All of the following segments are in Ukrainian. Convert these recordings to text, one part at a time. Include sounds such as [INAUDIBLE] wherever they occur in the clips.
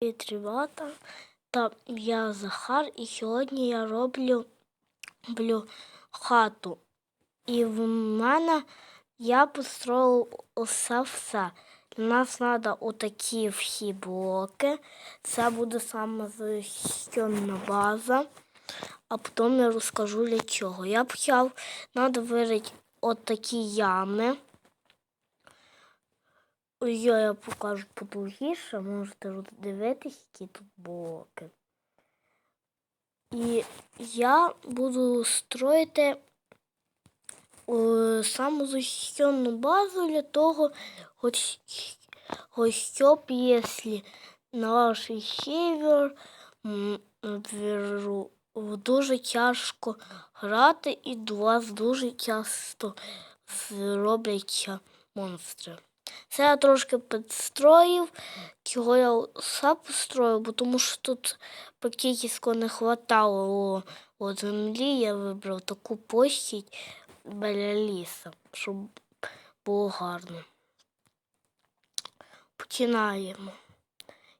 Привіт, ребята. Та я Захар, і сьогодні я роблю, роблю хату. І в мене я построїв усе все. Для нас треба отакі всі блоки. Це буде саме захищена база. А потім я розкажу для чого. Я почав, треба вирити отакі ями. Ой, я покажу подовгіше, можете дивитися, які тут блоки. І я буду строїти е, саму захищену базу для того, хоч, хоч щоб, якщо на ваш север дуже тяжко грати і до вас дуже часто зробляться монстри. Це я трошки підстроїв, чого я все построїв, бо тому що тут практично не хватало о, землі, я вибрав таку площадь біля лісу, щоб було гарно. Починаємо.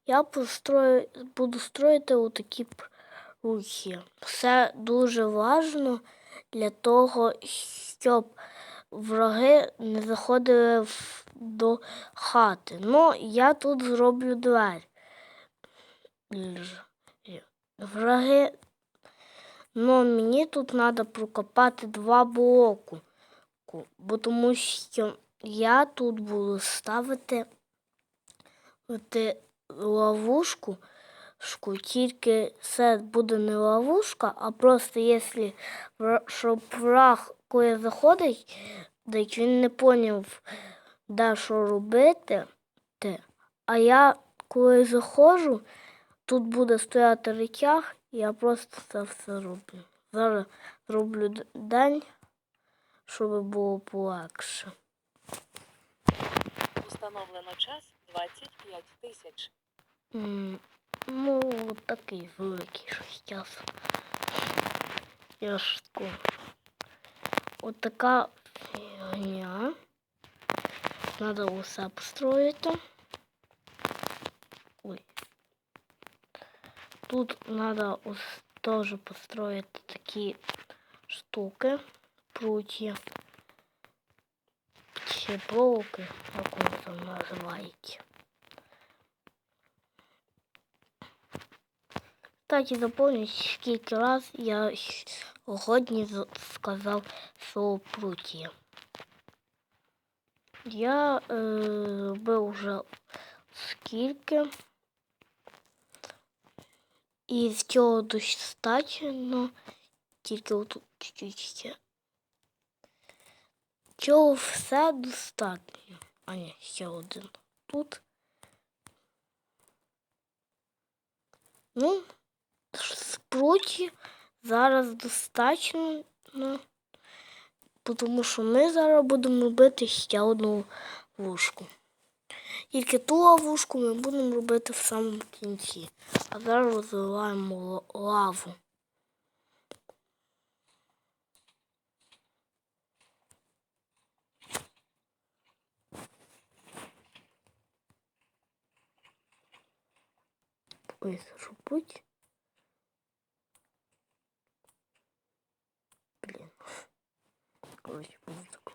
Я построю, буду строїти отакі рухи. Все дуже важливо для того, щоб враги не заходили в, до хати. Ну, я тут зроблю двері. Враги. Ну, мені тут треба прокопати два блоку, бо тому що я тут буду ставити ловушку, тільки це буде не ловушка, а просто якщо враг коли заходить, так він не поняв, де що робити. А я коли заходжу, тут буде стояти речах, і я просто це все роблю. Зараз зроблю день, щоб було полегше. Установлено час 25 тисяч. Ну, от такий великий щось час. Я шутку. От така фігня. Надо усе построїти. Ой. Тут надо ус- теж построїти такі штуки, прутья. Чи проволоки, як вони там називають. Кстати, запомніть, скільки раз я сьогодні з- сказав слово прутья. Я е, робив вже скільки. І з цього достатньо, тільки отут чуть-чуть. Цього все достатньо. А ні, ще один тут. Ну, спруті зараз достатньо, тому що ми зараз будемо робити ще одну вушку. Тільки ту ловушку ми будемо робити в самому кінці. А зараз розвиваємо лаву. Ой, що Короче, музику.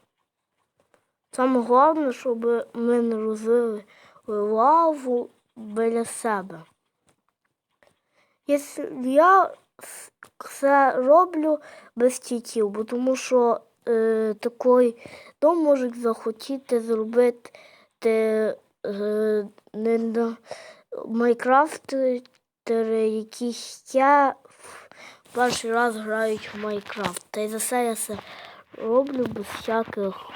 Саме головне, щоб ми не розвили лаву біля себе. Я це роблю без тітів, бо тому що е, такий дом можуть захотіти зробити е, не на майкрафтери, які ще перший раз грають в Майнкрафт. Та й за це я це роблю без всяких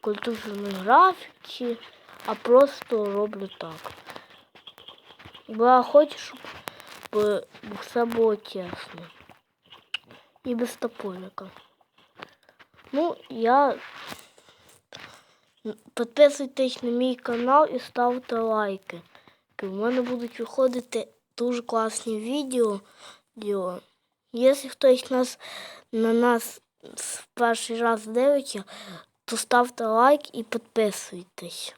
культурних графіки, а просто роблю так. Бо я хочу, щоб все було чесно. І без топорика. Ну, я підписуйтесь на мій канал і ставте лайки. У мене будуть виходити дуже класні відео. Якщо хтось нас, на нас в перший раз дивиться, то ставте лайк і підписуйтесь.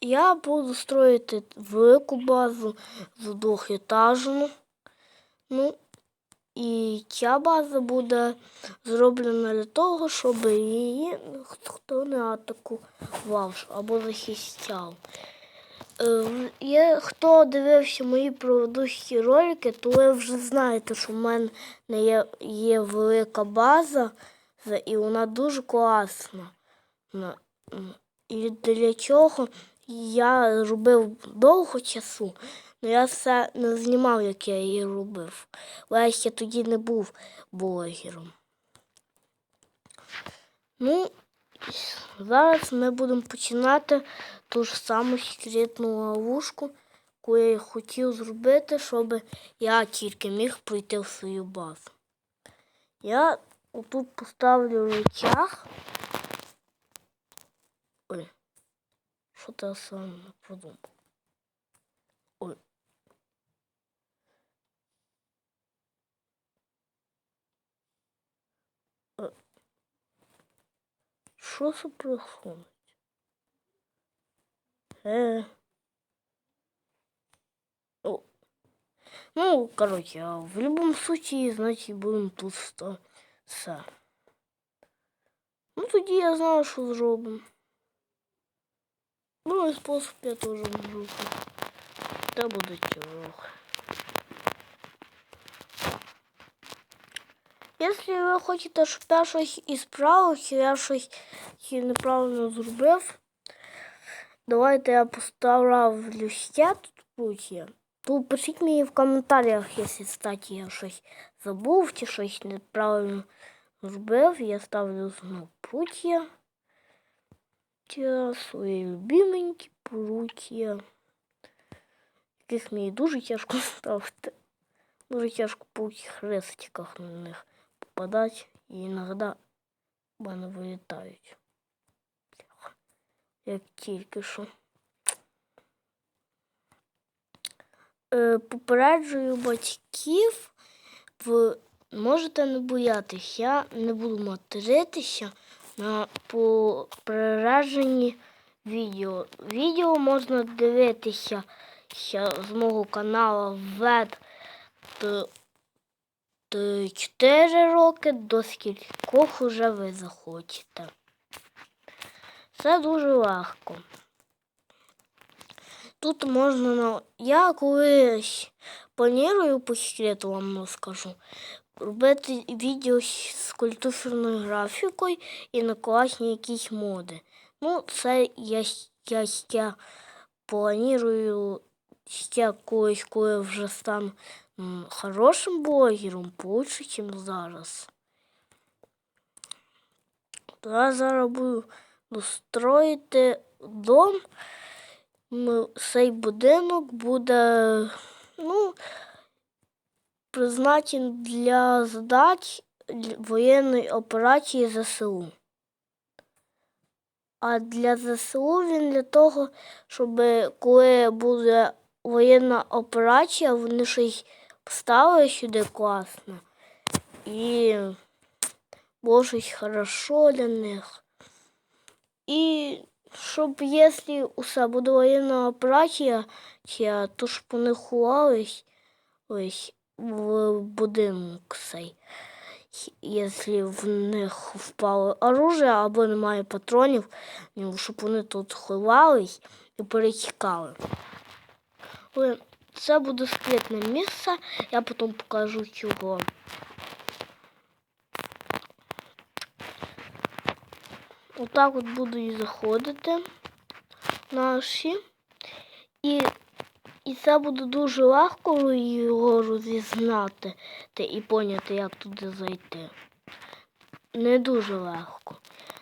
Я буду строїти велику базу з двохетажну. Ну, і ця база буде зроблена для того, щоб її хто не атакував або захищав. Е, Є, хто дивився мої предыдущі ролики, то ви вже знаєте, що в мене є, є велика база, і вона дуже класна. І для чого я робив довго часу, але я все не знімав, як я її робив. Бо я ще тоді не був блогером. Ну, зараз ми будемо починати ту ж саму секретну ловушку, яку я хотів зробити, щоб я тільки міг пройти в свою базу. Я отут поставлю рычаг. Ой, що ти сам продумав? Ой. Е, Що це происходит? Е. О. Ну, короче, а в любом случае, значит, будемо тут ста- все. Ну, тоді я знаю, що зробимо. Ну, і спосіб я теж можу. Та буде тяжко. Якщо ви хочете, щоб я щось ісправив, я щось неправильно зробив, давайте я поставлю ще тут будь То пишіть мені в коментарях, якщо, кстати, я щось забув чи щось неправильно зробив, я ставлю знову прутья. Ті свої любименькі прутья, яких мені дуже тяжко [LAUGHS] ставити. Дуже тяжко по хрестиках на них Попадати і іноді в мене вилітають. Як тільки що. Е, попереджую батьків, ви можете не боятися, я не буду материтися на попередженні відео. Відео можна дивитися з мого каналу ВЕД 4 роки до скількох уже ви захочете. Це дуже легко. Тут можна на. Я колись планую по секрету вам розкажу. Робити відео з культурною графікою і на класні якісь моди. Ну, це я, я ще планую ще колись, коли вже стану хорошим блогером, лучше, ніж зараз. Я зараз буду строїти дом. Цей будинок буде ну, призначений для задач воєнної операції ЗСУ. А для ЗСУ він для того, щоб коли буде воєнна операція, вони щось вставили сюди класно. І було щось хорошо для них. І щоб якщо усе буде воєнна операція, то щоб вони ховались ось в будинок цей. Якщо в них впало оружие або немає патронів, ну, щоб вони тут ховались і перетікали. Це буде секретне місце, я потім покажу чого. Отак от буду і заходити наші. І, і це буде дуже легко його розізнати і поняти, як туди зайти. Не дуже легко.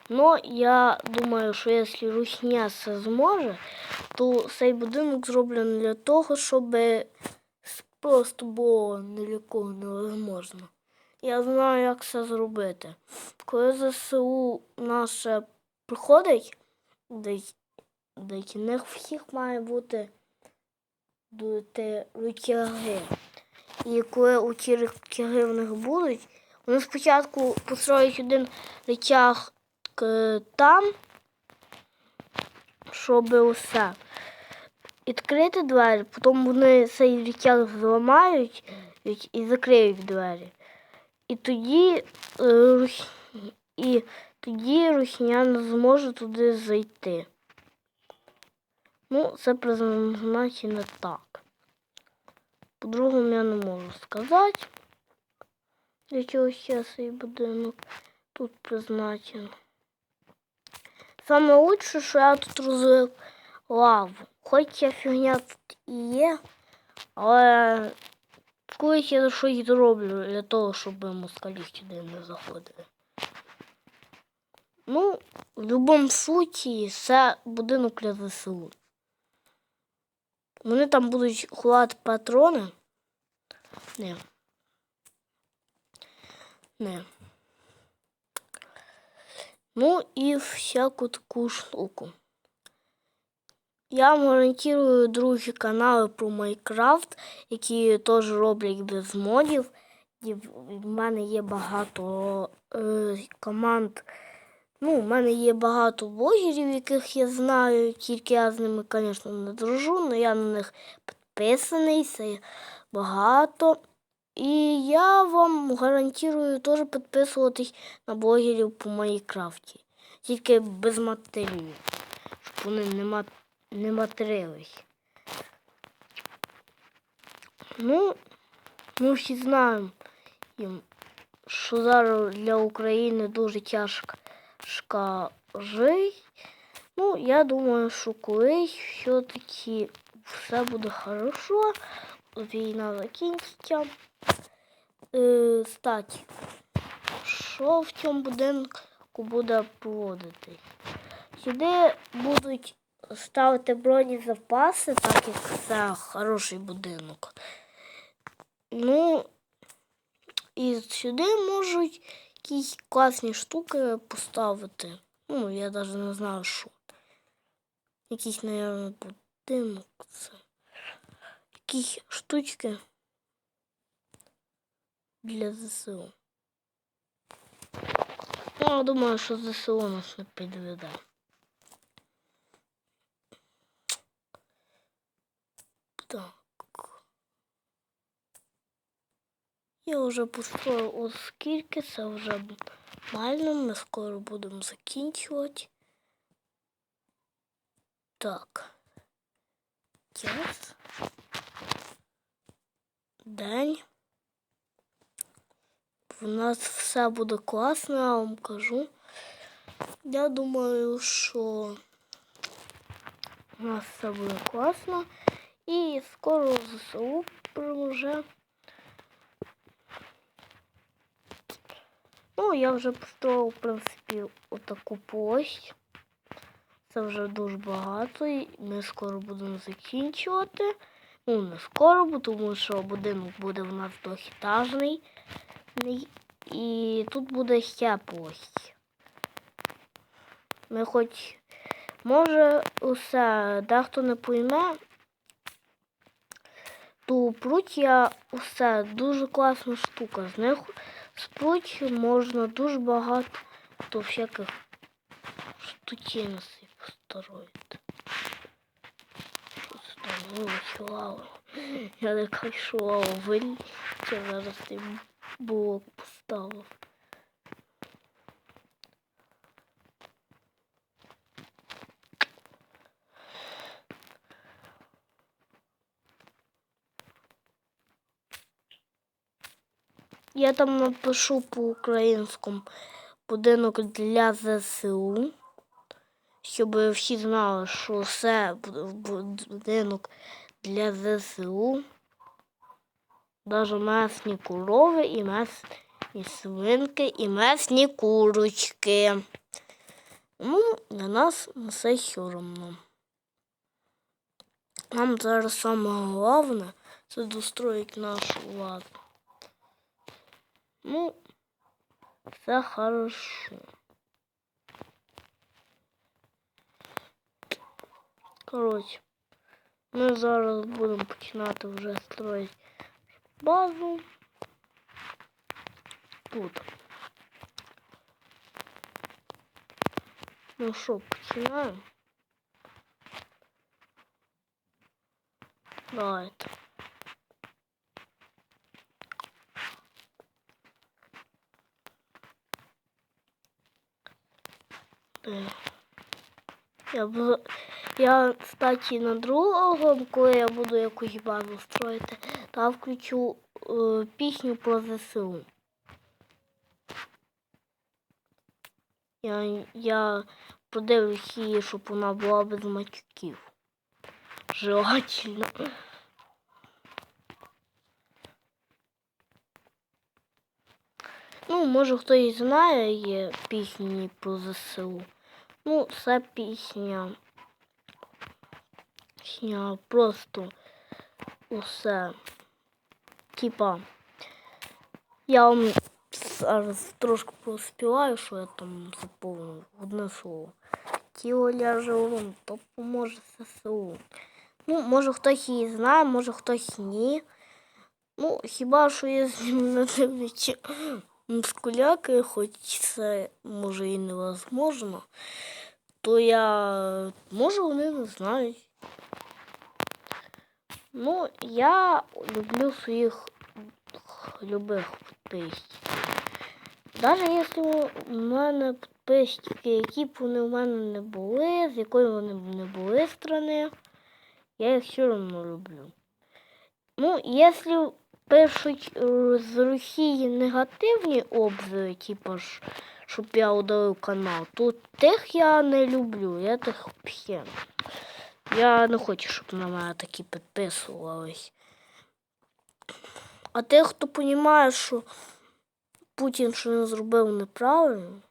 Ну, я думаю, що якщо русня це зможе, то цей будинок зроблений для того, щоб просто було нелегко невозможно. Я знаю, як це зробити. Коли ЗСУ наше приходить, десь них всіх має бути рутяги. І коли у ті рутяги в них будуть, вони спочатку построять один к- там, щоб усе. відкрити двері, потім вони цей річаг зламають і- закриють двері. І тоді, е, і тоді русня не зможе туди зайти. Ну, це призначено так. По-другому я не можу сказати. Для чого ще цей будинок тут призначено. Саме лучше, що я тут розлив лаву. Хоч ця фігня тут і є, але колись я щось зроблю для того, щоб москалі сюди не заходили. Ну, в будь-якому суті, це будинок для ЗСУ. Вони там будуть ховати патрони. Не. Не. Ну і всяку таку штуку. Я вам другі канали про Майнкрафт, які теж роблять без модів. І в мене є багато е, команд. Ну, в мене є багато блогерів, яких я знаю, тільки я з ними, звісно, не дружу, але я на них підписаний, це багато. І я вам гарантую теж підписуватись на блогерів по Майнкрафті. Тільки без матерів. Щоб вони не, мат... не матерились. Ну, ми всі знаємо, що зараз для України дуже тяжко жити. Ну, я думаю, що колись все-таки все буде хорошо. Війна закінчиться. Е, статі, що в цьому будинку буде проводитись? Сюди будуть ставити бронезапаси, так як це хороший будинок. Ну, і сюди можуть якісь класні штуки поставити. Ну, я навіть не знаю, що. Якийсь, мабуть, будинок. Це. Якісь штучки для ЗСУ. Ну, думаю, що ЗСУ нас не підведе. Так. Я вже построїв оскільки це вже нормально, ми скоро будемо закінчувати. Так. Час. День. У нас все буде класно, я вам кажу. Я думаю, що у нас все буде класно. І скоро ЗСУ вже. Ну, я вже построїв, в принципі, отаку площадь. Це вже дуже багато, і ми скоро будемо закінчувати. Ну, не скоро, тому що будинок буде в нас двохетажний. І тут буде площадь. Ми хоч, може, усе дехто не пойме, то прутя усе дуже класна штука. З них з пруть можна дуже багато то всяких штучинностей построїти. Там? Я не кайшувала вилізти, зараз ти блок поставив. Я там напишу по-українському будинок для ЗСУ, щоб всі знали, що це будинок для ЗСУ. Даже месні корови і месні свинки, і месні курочки. Ну, для нас все одно. Нам зараз саме головне це достроїти нашу владу. Ну, все хорошо. Коротше, ми зараз будемо починати вже строїти базу. Тут. Ну що, починаємо? Давайте. Я, б- я, кстати, на другому, коли я буду якусь базу строїти, там включу е, пісню про ЗСУ. Я, я подивлюсь її, щоб вона була без матюків. Желательно. Ну, може хтось знає є пісні про ЗСУ. Ну, це пісня. Пісня просто усе. Типа. Я вам зараз трошки проспіваю, що я там заповнив одне слово. Тіло ляже урон, то поможе ССУ. Ну, може хтось її знає, може хтось ні. Ну, хіба що я не дивлячи мускуляки, хоч це може і невозможно, то я може вони не знають. Ну, я люблю своїх любих підписчиків. Навіть якщо у мене підписчики, які б вони в мене не були, з якої вони б не були страни, я їх все одно люблю. Ну, якщо пишуть з Росії негативні обзиви, типу ж, щоб я удалив канал, то тих я не люблю, я тих взагалі. Я не хочу, щоб на мене такі підписувались. А тих, хто розуміє, що Путін що не зробив неправильно,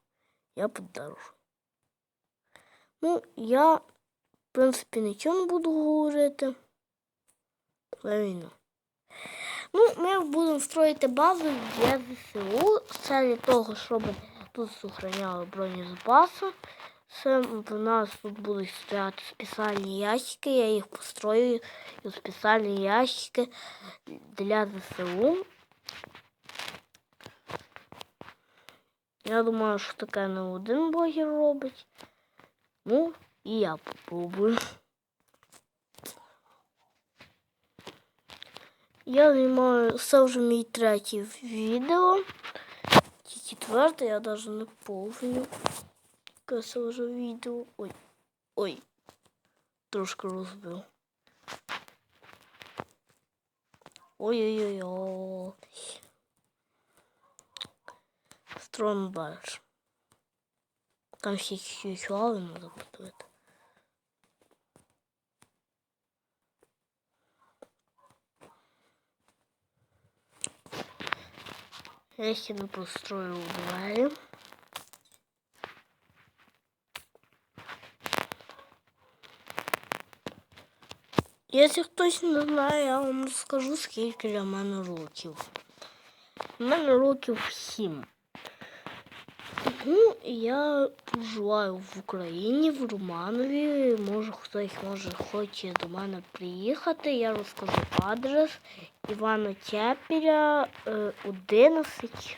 я піддержу. Ну, я, в принципі, нічого не буду говорити. Це. Ну, ми будемо строїти базу для ЗСУ. Це для того, щоб тут сохраняли бронезапаси. Це в нас тут будуть стояти спеціальні ящики. Я їх построю спеціальні ящики для ЗСУ. Я думаю, що таке не один блогер робить. Ну, і я попробую. Я знімаю, це вже мій третє відео. Чи четверте, я навіть не помню. Яке це вже відео. Ой. Ой. Трошки розбив. Ой-ой-ой. Строим дальше. Там всі сюжети надо подивити. Я ще не построил двері. Якщо хтось не знає, я вам скажу, скільки для мене років. У мене років сім. Ну, я проживаю в Україні, в Романові. Може, хтось може хоче до мене приїхати. Я розкажу адрес Івана Тяпіря е, 11.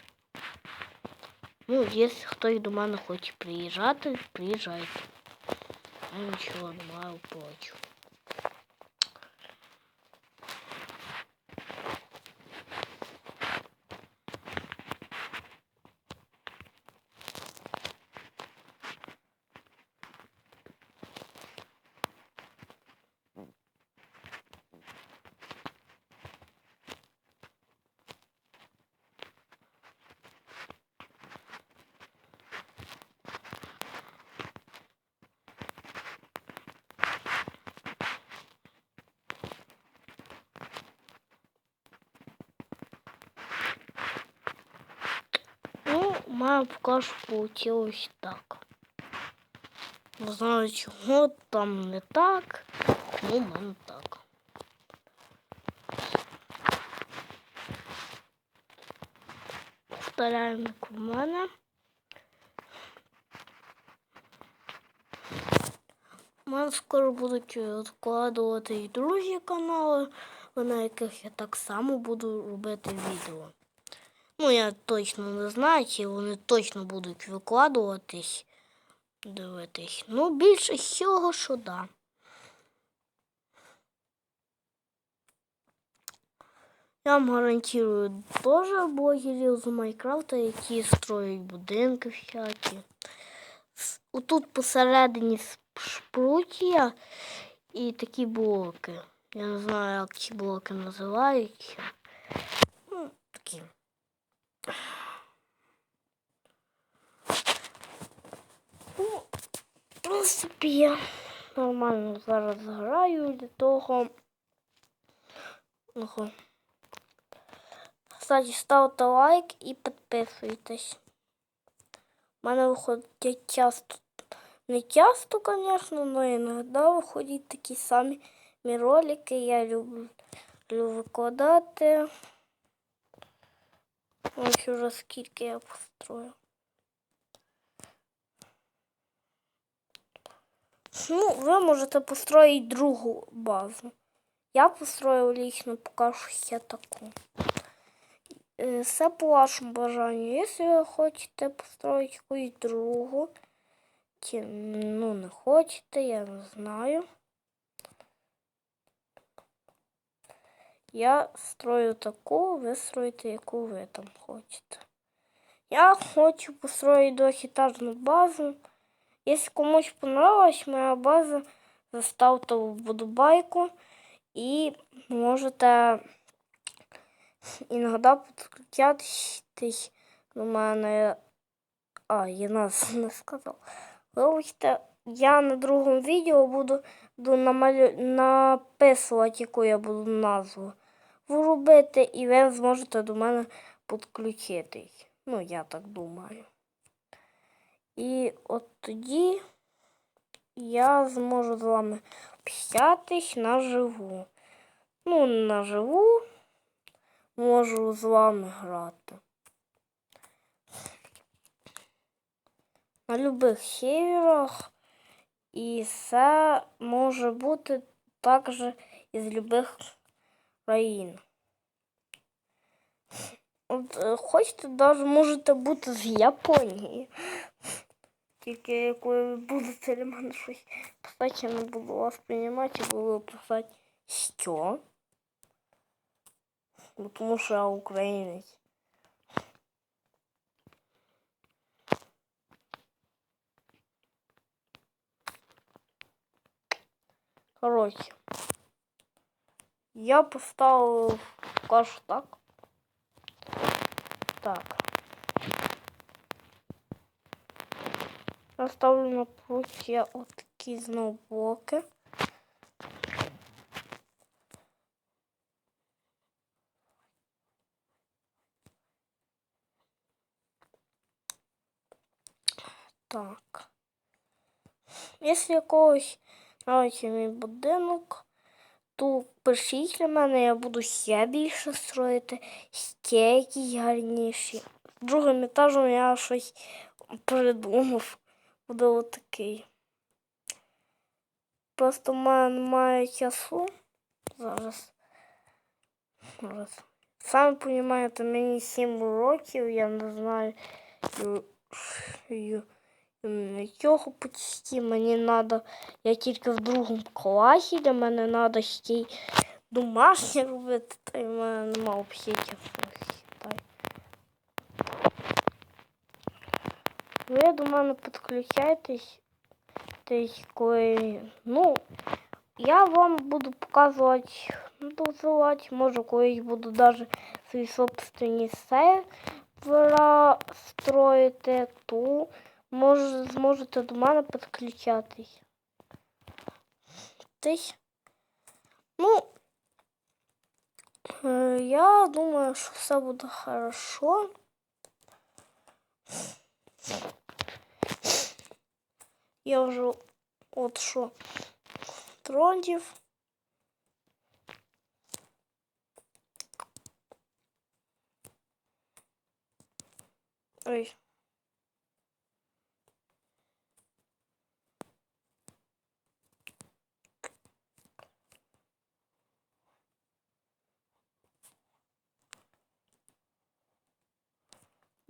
Ну, якщо хтось до мене хоче приїжджати, приїжджайте. Я нічого не маю проти. Ну, у мене поки що получилось так. Не знаю, чого там не так, ну, мене так. Повторяємо, у мене. У мене скоро будуть відкладувати і другі канали, на яких я так само буду робити відео. Ну, я точно не знаю, чи вони точно будуть викладуватись. Дивитись. Ну, більше всього, що да. Я вам гарантую теж блогерів з Майнкрафта, які строять будинки всякі. Отут посередині шпруття і такі блоки. Я не знаю, як ці блоки називаються. Ну, такі. Ну, в принципі, я нормально зараз граю для того. Ого. Кстати, ставте лайк і підписуйтесь. У мене виходять часто, не часто, звісно, але іноді виходять такі самі ролики. Я люблю викладати. Ось уже скільки я построю. Ну, ви можете построїти другу базу. Я построил лично пока що ще таку. Е, Все по вашому бажанню. Якщо ви хочете построїти якусь другу, чи ну не хочете, я не знаю. Я строю таку, ви строїте, яку ви там хочете. Я хочу построить двохетажну базу. Если комусь понравилась моя база, заставте вподобайку і можете іноді підключатись до мене. А, я нас не сказав. Вибачте, я на другому відео буду, намалю... написувати, яку я буду назву вробити, і ви зможете до мене підключитись. Ну, я так думаю. І от тоді я зможу з вами общатись наживу. Ну, наживу можу з вами грати. На любих серверах. І це може бути також із любих країн. От е, хочете, навіть можете бути з Японії. Тільки якою ви будете для мене щось писати, я не буду вас приймати і буду писати що. Ну, тому що я українець. Коротше. Я поставив кашу так. Так. Я ставлю на пруття от такі знову блоки. Так. Якщо якогось нравиться мій будинок, то пишіть для мене, я буду ще більше строїти, ще якісь гарніші. Другим етажем я щось придумав. Буде отакий. Просто в мене немає часу зараз. зараз. Самі розумієте, мені 7 років, я не знаю. Нічого почти мені треба. Я тільки в другому класі, для мене треба ще й домашнє робити, та й в мене немає взагалі часу. считай. Ви до мене підключайтесь. Ну, я вам буду показувати, ну, дозволати, може колись буду даже свої собственні сервера строїти, то може зможете до мене підключатись. Ну, е, я думаю, що все буде хорошо. Я вже от що трондів. Ой.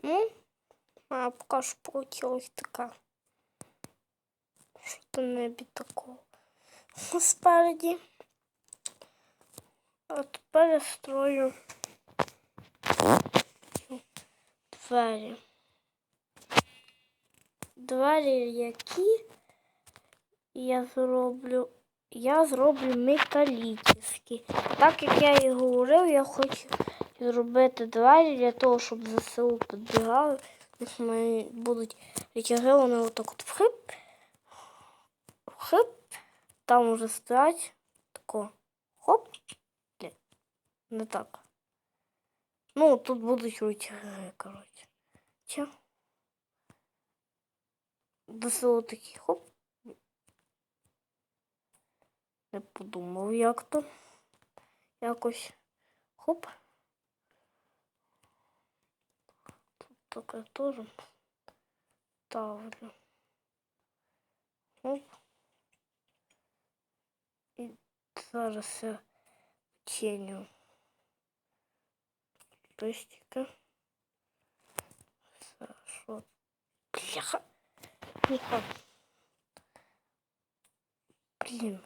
Ну, а поки що получилась така. Що-то небі такого. [LAUGHS] Спереді. А тепер я строю Двері. Двері які я зроблю. Я зроблю металічні. Так як я і говорив, я хочу зробити двері для того, щоб ЗСУ підбігали. Мої будуть речаги, вони отак от вхип, там уже стоять, тако, хоп, Ні, не так. Ну, тут будуть рычаги, коротше. Че? ДСО такі хоп. Не подумав, як то. Якось хоп. Тут таке теж ставлю. Хоп. І зараз я тіню. Листика. Хорошо. Бляха. Тихо. Блін.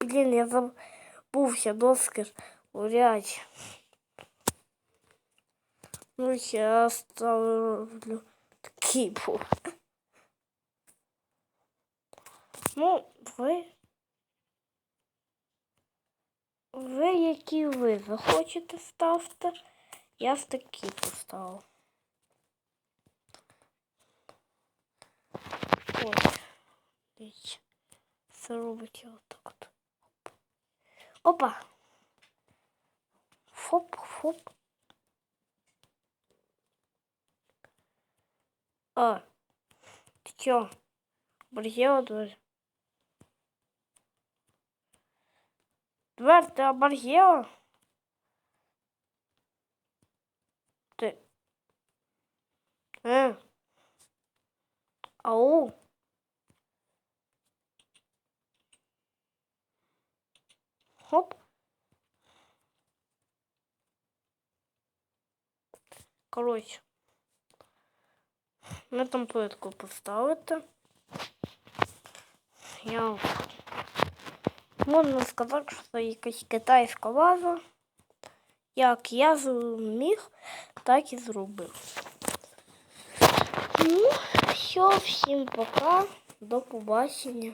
Блін, я забувся доски ж урять. Ну, я ставлю такий був. Ну, ви. Ви, які ви захочете ставте, я ж такі поставив. Ось. Дивіться. Це робить отак от. Опа. Фоп, фоп. А. Ты чё? Оборзела дверь? Двер, ти оборгіла? Ти. Е. Э. Ау. Хоп. Короче. На там плитку поставити. Я можна сказати, що якась китайська ваза. Як я зміг, так і зробив. Ну, все, всім пока. До побачення.